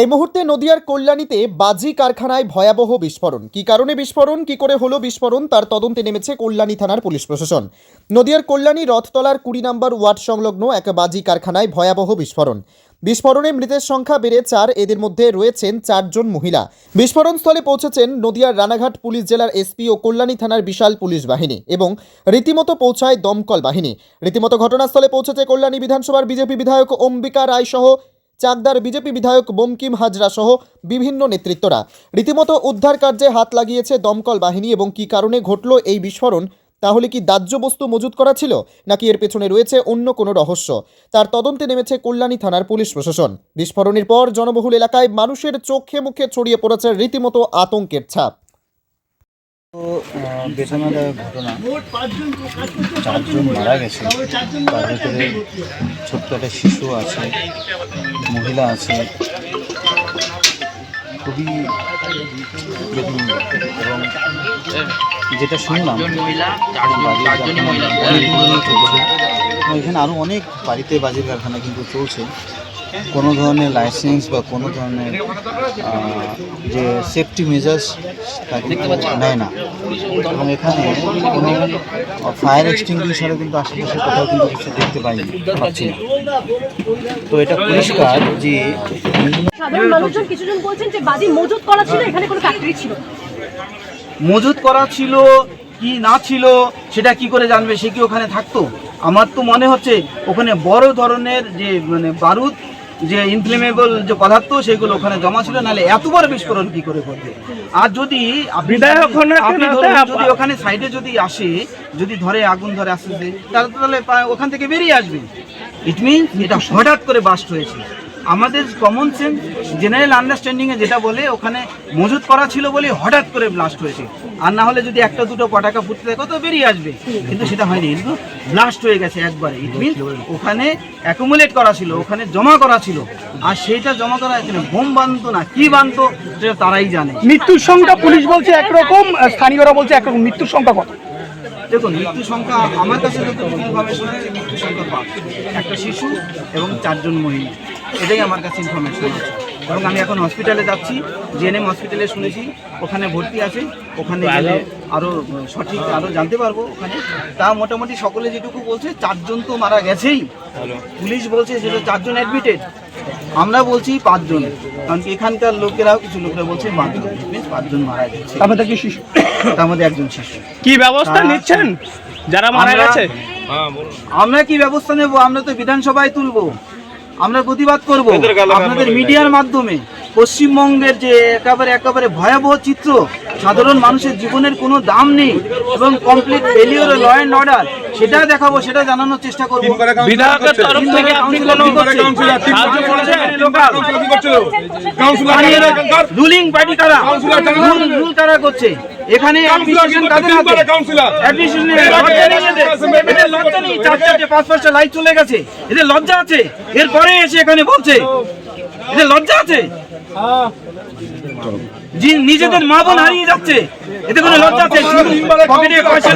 এই মুহূর্তে নদিয়ার কল্যাণীতে বাজি কারখানায় ভয়াবহ বিস্ফোরণ। কি কারণে বিস্ফোরণ? কি করে হলো বিস্ফোরণ? তার তদন্তে নেমেছে কল্যাণী থানার পুলিশ প্রশাসন। নদিয়ার কল্যাণী রথতলার কুড়ি নম্বর ওয়ার্ড সংলগ্ন এক বাজি কারখানায় ভয়াবহ বিস্ফোরণ। বিস্ফোরণে মৃতের সংখ্যা বেড়ে চার, এদের মধ্যে রয়েছেন চারজন মহিলা। বিস্ফোরণ স্থলে পৌঁছেছেন নদিয়ার রানাঘাট পুলিশ জেলার এসপি ও কল্যাণী থানার বিশাল পুলিশ বাহিনী এবং রীতিমতো পৌঁছায় দমকল বাহিনী। রীতিমতো ঘটনাস্থলে পৌঁছেছে কল্যাণী বিধানসভার বিজেপি বিধায়ক অম্বিকা রায় সহ চাকদার বিজেপি বিধায়ক বঙ্কিম হাজরা সহ বিভিন্ন নেতৃত্বরা। রীতিমতো উদ্ধার কার্যে হাত লাগিয়েছে দমকল বাহিনী এবং কী কারণে ঘটল এই বিস্ফোরণ, তাহলে কি দাহ্য বস্তু মজুত করা ছিল, নাকি এর পেছনে রয়েছে অন্য কোনো রহস্য? তার তদন্তে নেমেছে কল্যাণী থানার পুলিশ প্রশাসন। বিস্ফোরণের পর জনবহুল এলাকায় মানুষের চোখে মুখে ছড়িয়ে পড়েছে রীতিমতো আতঙ্কের ছাপ। বেদনাদায়ক ঘটনা। চারজন মারা গেছে। তার ভিতরে ছোট্ট একটা শিশু আছে মহিলা আছে। খুবই এবং যেটা শুনলাম এখানে আরও অনেক বাড়িতে বাজির কারখানা কিন্তু চলছে। কোনো ধরনের লাইসেন্স বা কোনো ধরনের যে সেফটি মেজার্স তা নেয় না। এবং এখানে কোনো ফায়ার এক্সটিংগুইশারও কিন্তু আশেপাশে কোথাও কিন্তু কিছু দেখতে পাইনি পাচ্ছি না। তো এটা পরিষ্কার যে সাধারণ মানুষজন কিছুজন বলছেন যে বাজি মজুত করা ছিল এখানে কোনো ফ্যাক্টরি ছিল। মজুত করা ছিল কি না ছিল সেটা কি করে জানবে সে কি ওখানে থাকতো? আমার তো মনে হচ্ছে ওখানে বড় ধরনের যে মানে বারুদ যে ইনফ্লেমেবল যে পদার্থ সেগুলো ওখানে জমা ছিল নাহলে এত বড় বিস্ফোরণ কি করে করবে আর যদি আপনি- যদি ওখানে সাইডে যদি আসে যদি ধরে আগুন ধরে আসতে তাহলে তাহলে ওখান থেকে বেরিয়ে আসবে। ইট মিনস এটা হঠাৎ করে বাস্ট হয়েছে। আমাদের কমন সেন্স জেনারেল আন্ডারস্ট্যান্ডিংয়ে যেটা বলে ওখানে মজুত করা ছিল বলে হঠাৎ করে ব্লাস্ট হয়েছে। আর না হলে যদি একটা দুটো পটাকা ফুটতে দেখো তো বেরিয়ে আসবে। কিন্তু সেটা হয়নি কিন্তু ব্লাস্ট হয়ে গেছে একবারে। ইট মিনস ওখানে অ্যাকুমুলেট করা ছিল ওখানে জমা করা ছিল। আর সেইটা জমা করা এখানে বোম বানতো না কি বানতো সেটা তারাই জানে। মৃত্যুর সংখ্যা পুলিশ বলছে একরকম স্থানীয়রা বলছে একরকম। মৃত্যুর সংখ্যা কত? দেখুন মৃত্যু সংখ্যা আমার কাছে যতটুকু আছে মৃত্যু সংখ্যা পাঁচ। একটা শিশু এবং চারজন মহিলা। এটাই আমার কাছে ইনফরমেশন আছে এবং আমি এখন হসপিটালে যাচ্ছি জিএনএম হসপিটালে শুনেছি ওখানে ভর্তি আছে ওখানে গেলে আরও সঠিক আরও জানতে পারব ওখানে। তা মোটামুটি সকলে যেটুকু বলছে চারজন তো মারা গেছেই। পুলিশ বলছে যেটা চারজন অ্যাডমিটেড আমরা বলছি পাঁচজন। কারণ কি এখানকার লোকেরাও কিছু লোকেরা বলছে পাঁচজন। পাঁচজন মারা গেছে। তারপর থেকে শিশু? তার মধ্যে একজন শিশু। কি ব্যবস্থা নিচ্ছেন? যারা মারা গেছে? আমরা কি ব্যবস্থা নেব? আমরা তো বিধানসভায় তুলবো। আমরা প্রতিবাদ করব আপনাদের মিডিয়ার মাধ্যমে। পশ্চিমবঙ্গের যে একেবারে একেবারে ভয়াবহ চিত্র সাধারণ মানুষের জীবনের কোনো দাম নেই এবং complete failure law and order সেটা দেখাবো সেটা জানানোর চেষ্টা করব। বিধায়কের তরফ থেকে আপনি কোনো সাহায্য করেছেন? লোকাল রুলিং পার্টি কারা রুল রুল কারা করছে। এখানে লাইট চলে গেছে। এদের লজ্জা আছে। এরপরে এসে এখানে বলছে। এদের লজ্জা আছে। নিজেদের মা বোন হারিয়ে যাচ্ছে। এতে কোনো লজ্জা আছে? পকেটে পয়সা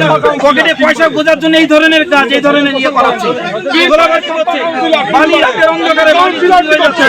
পকেটে পয়সা গোজার জন্য এই ধরনের কাজ এই ধরনের ইয়ে করাচ্ছে গোলাবারুদ করছে বালি রাতের অন্ধকারে মানুষ হয়ে যাচ্ছে।